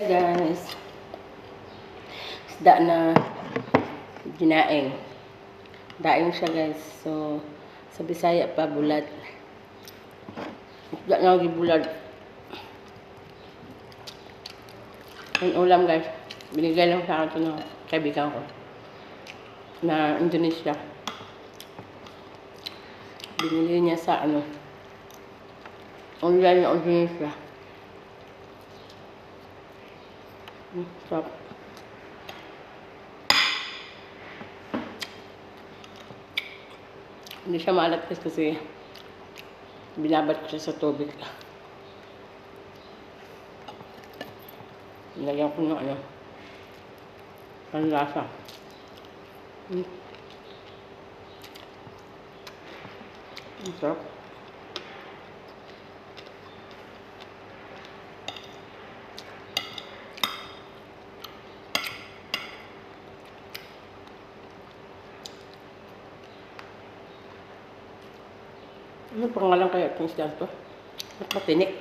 guys. Isda na ginaing. Daing siya guys. So, sa Bisaya pa bulat. Isda na gibulad. Ang ulam guys. Binigay lang sa akin ng kaibigan ko. Na Indonesia. Binili niya sa ano. Online na Indonesia. Sarap. Hindi siya maalat kasi binabad ko siya sa tubig. Nilagyan ko ng ano. Ang lasa. Mm. Ang sarap. Ano pangalan kaya itong isda to? Ba't matinik?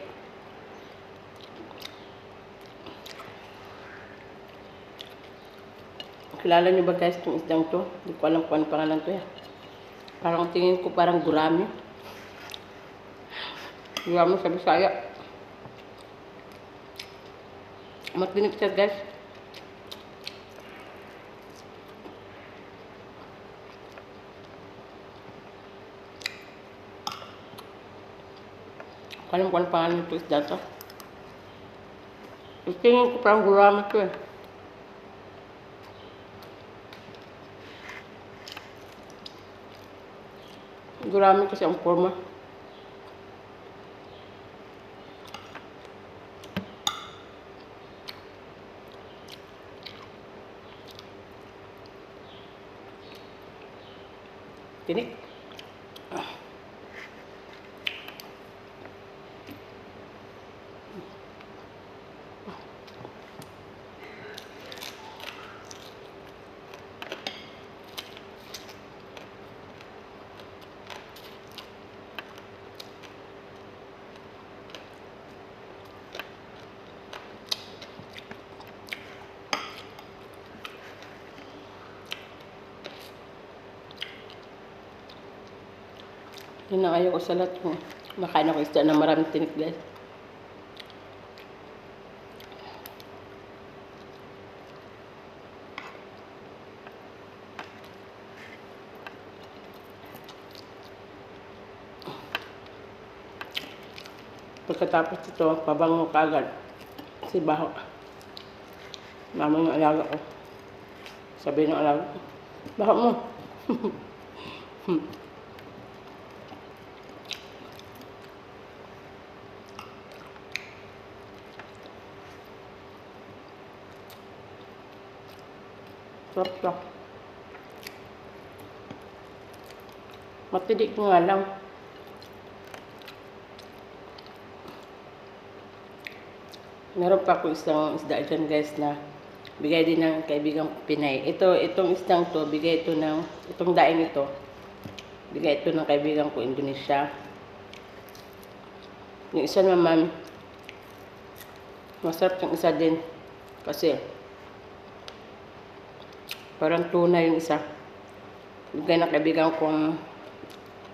Kilala niyo ba guys itong isdang to? Hindi ko alam kung ano pangalan to ya. Parang tingin ko parang gurami. Gurami sa Bisaya. Matinik siya guys. Alam ko ano pangalan nito isda to. Tingin ko parang gurami to eh. Gurami Yun ang ayaw ko sa lahat mo. Makain ako isda na maraming tinik guys. Pagkatapos ito, pabango ka agad. Si Baho. Mama ng alaga ko. Sabi ng alaga ko, Baho mo. Sarap siya. Matidik nga lang. Meron pa ako isang isda dyan guys na bigay din ng kaibigan ko Pinay. Ito, itong isdang to, bigay ito ng, itong daing ito, bigay ito ng kaibigan ko Indonesia. Yung isa naman, masarap yung isa din. Kasi, Parang tuna yung isa. Bigay na kaibigan kong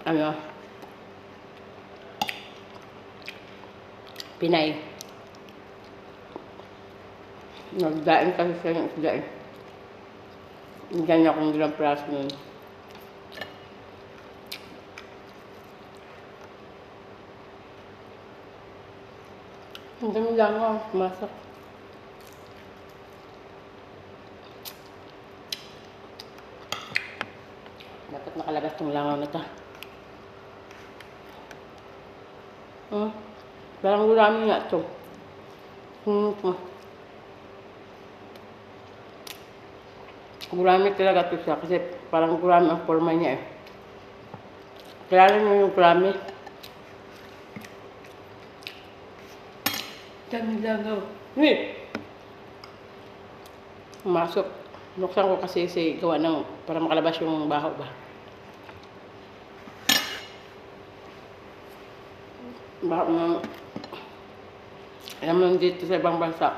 ano Pinay. Nagdain kasi siya ng isda eh. Niya akong ilang praso nun. Ang dami lang ako. Masak. Nakalabas tong langaw na to. Hmm. Parang gurami nga to. Hmm. Gurami talaga to siya kasi parang gurami ang forma niya eh. Kilala niyo yung gurami? Dami langaw. Eh! Masok. Buksan ko kasi si gawa ng para makalabas yung baho ba. Baho ng alam mo dito sa ibang bansa.